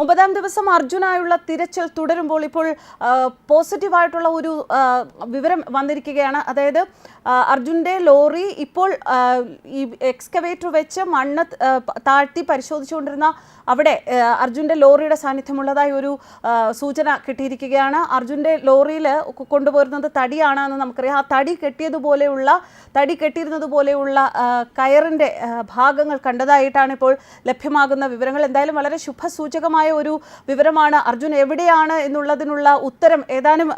ഒമ്പതാം ദിവസം അർജുനായുള്ള തിരച്ചിൽ തുടരുമ്പോൾ ഇപ്പോൾ പോസിറ്റീവായിട്ടുള്ള ഒരു വിവരം വന്നിരിക്കുകയാണ്. അതായത് അർജുന്റെ ലോറി ഇപ്പോൾ ഈ എക്സ്കവേറ്റർ വെച്ച് മണ്ണ് താഴ്ത്തി പരിശോധിച്ചുകൊണ്ടിരുന്ന അവിടെ അർജുന്റെ ലോറിയുടെ സാന്നിധ്യമുള്ളതായി ഒരു സൂചന കിട്ടിയിരിക്കുകയാണ്. അർജുന്റെ ലോറിയിൽ കൊണ്ടുപോരുന്നത് തടിയാണെന്ന് നമുക്കറിയാം. ആ തടി കെട്ടിയതുപോലെയുള്ള തടി കെട്ടിയിരുന്നതുപോലെയുള്ള കയറിന്റെ ഭാഗങ്ങൾ കണ്ടതായിട്ടാണ് ഇപ്പോൾ ലഭ്യമാകുന്ന വിവരങ്ങൾ. എന്തായാലും വളരെ ശുഭസൂചകമായ ഒരു വിവരമാണ്. അർജുൻ എവിടെയാണ് എന്നുള്ളതിനുള്ള ഉത്തരം ഏതാനും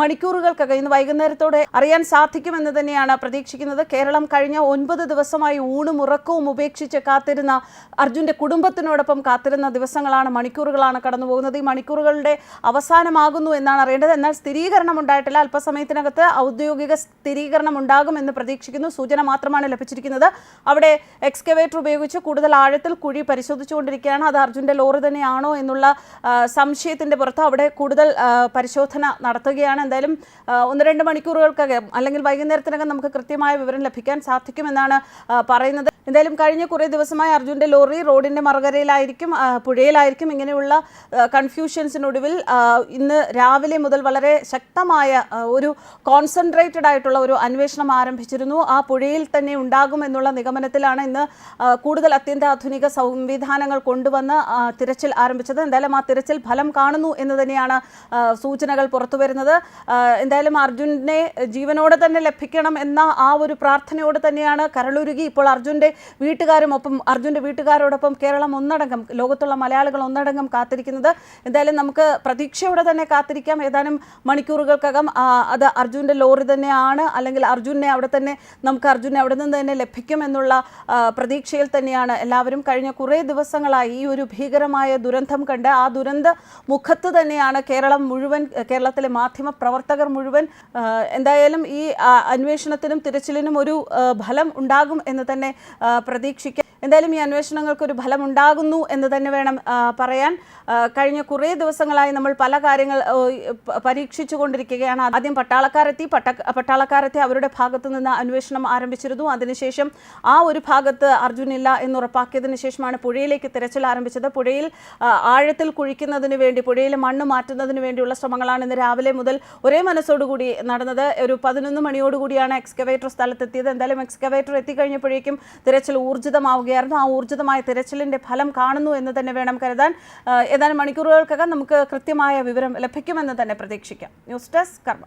മണിക്കൂറുകൾക്കൊക്കെ മണിക്കൂറുകൾക്കകം ഇന്ന് വൈകുന്നേരത്തോടെ അറിയാൻ സാധിക്കുമെന്ന് തന്നെയാണ് പ്രതീക്ഷിക്കുന്നത്. കേരളം കഴിഞ്ഞ ഒൻപത് ദിവസമായി ഊണും ഉറക്കവും ഉപേക്ഷിച്ച് കാത്തിരുന്ന അർജുന്റെ കുടുംബത്തിനോടൊപ്പം കാത്തിരുന്ന ദിവസങ്ങളാണ് മണിക്കൂറുകളാണ് കടന്നുപോകുന്നത്. ഈ മണിക്കൂറുകളുടെ അവസാനമാകുന്നു എന്നാണ് അറിയേണ്ടത്. എന്നാൽ സ്ഥിരീകരണം ഉണ്ടായിട്ടില്ല. അല്പസമയത്തിനകത്ത് ഔദ്യോഗിക സ്ഥിരീകരണം ഉണ്ടാകുമെന്ന് പ്രതീക്ഷിക്കുന്നു. സൂചന മാത്രമാണ് ലഭിച്ചിരിക്കുന്നത്. അവിടെ എക്സ്കവേറ്റർ ഉപയോഗിച്ച് കൂടുതൽ ആഴത്തിൽ കുഴി പരിശോധിച്ചുകൊണ്ടിരിക്കുകയാണ്. അത് അർജുന്റെ ലോറി തന്നെയാണോ. എന്നുള്ള സംശയത്തിന്റെ പുറത്ത് അവിടെ കൂടുതൽ പരിശോധന നടത്തുകയാണ്. എന്തായാലും ഒന്ന് രണ്ട് മണിക്കൂറുകൾക്കകം അല്ലെങ്കിൽ വൈകുന്നേരത്തിനകം നമുക്ക് കൃത്യമായ വിവരം ലഭിക്കാൻ സാധിക്കുമെന്നാണ് പറയുന്നത്. എന്തായാലും കഴിഞ്ഞ കുറേ ദിവസമായി അർജുന്റെ ലോറി റോഡിന്റെ മറുകരയിലായിരിക്കും പുഴയിലായിരിക്കും ഇങ്ങനെയുള്ള കൺഫ്യൂഷൻസിനൊടുവിൽ ഇന്ന് രാവിലെ മുതൽ വളരെ ശക്തമായ ഒരു കോൺസെൻട്രേറ്റഡ് ആയിട്ടുള്ള ഒരു അന്വേഷണം ആരംഭിച്ചിരുന്നു. ആ പുഴയിൽ തന്നെ ഉണ്ടാകും എന്നുള്ള നിഗമനത്തിലാണ് ഇന്ന് കൂടുതൽ അത്യന്താധുനിക സംവിധാനങ്ങൾ കൊണ്ടുവന്ന് തിരച്ചിൽ ആരംഭിച്ചത്. എന്തായാലും ആ തിരച്ചിൽ ഫലം കാണുന്നു എന്ന് തന്നെയാണ് സൂചനകൾ പുറത്തുവരുന്നത്. എന്തായാലും അർജുനെ ജീവനോടെ തന്നെ ലഭിക്കണം എന്ന ആ ഒരു പ്രാർത്ഥനയോട് തന്നെയാണ് കരളുരുകി ഇപ്പോൾ അർജുന്റെ വീട്ടുകാരും ഒപ്പം അർജുന്റെ വീട്ടുകാരോടൊപ്പം കേരളം ഒന്നടങ്കം ലോകത്തുള്ള മലയാളികൾ ഒന്നടങ്കം കാത്തിരിക്കുന്നത്. എന്തായാലും നമുക്ക് പ്രതീക്ഷയോടെ തന്നെ കാത്തിരിക്കാം. ഏതാനും മണിക്കൂറുകൾക്കകം അത് അർജുന്റെ ലോറി തന്നെയാണ്. അല്ലെങ്കിൽ അർജുനെ അവിടെ തന്നെ നമുക്ക് അർജുനെ അവിടെ നിന്ന് തന്നെ ലഭിക്കും എന്നുള്ള പ്രതീക്ഷയിൽ തന്നെയാണ് എല്ലാവരും. കഴിഞ്ഞ കുറേ ദിവസങ്ങളായി ഈ ഒരു ഭീകരമായ ദുരന്തം കണ്ട് ആ ദുരന്ത മുഖത്ത് തന്നെയാണ് കേരളം മുഴുവൻ കേരളത്തിലെ മാധ്യമ പ്രവർത്തകർ മുഴുവൻ എന്തായാലും ഈ അന്വേഷണത്തിനും തിരച്ചിലിനും ഒരു ഫലം ഉണ്ടാകും എന്ന് തന്നെ പ്രതീക്ഷിക്കാം. എന്തായാലും ഈ അന്വേഷണങ്ങൾക്ക് ഒരു ഫലമുണ്ടാകുന്നു എന്ന് തന്നെ വേണം പറയാൻ. കഴിഞ്ഞ കുറേ ദിവസങ്ങളായി നമ്മൾ പല കാര്യങ്ങൾ പരീക്ഷിച്ചു കൊണ്ടിരിക്കുകയാണ് ആദ്യം പട്ടാളക്കാരെത്തി പട്ട പട്ടാളക്കാരെത്തി അവരുടെ ഭാഗത്തു നിന്ന് അന്വേഷണം ആരംഭിച്ചിരുന്നു. അതിനുശേഷം ആ ഒരു ഭാഗത്ത് അർജുനില്ല എന്ന് ഉറപ്പാക്കിയതിനു ശേഷമാണ് പുഴയിലേക്ക് തിരച്ചിൽ ആരംഭിച്ചത്. പുഴയിൽ ആഴത്തിൽ കുഴിക്കുന്നതിന് വേണ്ടി പുഴയിലെ മണ്ണ് മാറ്റുന്നതിന് വേണ്ടിയുള്ള ശ്രമങ്ങളാണ് ഇന്ന് രാവിലെ മുതൽ ഒരേ മനസ്സോടുകൂടി നടന്നത്. ഒരു പതിനൊന്ന് മണിയോടുകൂടിയാണ് എക്സ്കവേറ്റർ സ്ഥലത്തെത്തിയത്. എന്തായാലും എക്സ്കവേറ്റർ എത്തിക്കഴിഞ്ഞപ്പോഴേക്കും തിരച്ചിൽ ഊർജിതമാവുകയായിരുന്നു ആ ഊർജിതമായ തിരച്ചിലിന്റെ ഫലം കാണുന്നു എന്ന് തന്നെ വേണം കരുതാൻ. ഏതാനും മണിക്കൂറുകൾക്കകം നമുക്ക് കൃത്യമായ വിവരം ലഭിക്കുമെന്ന് തന്നെ പ്രതീക്ഷിക്കാം. ന്യൂസ് ഡെസ്ക് കർമ്മ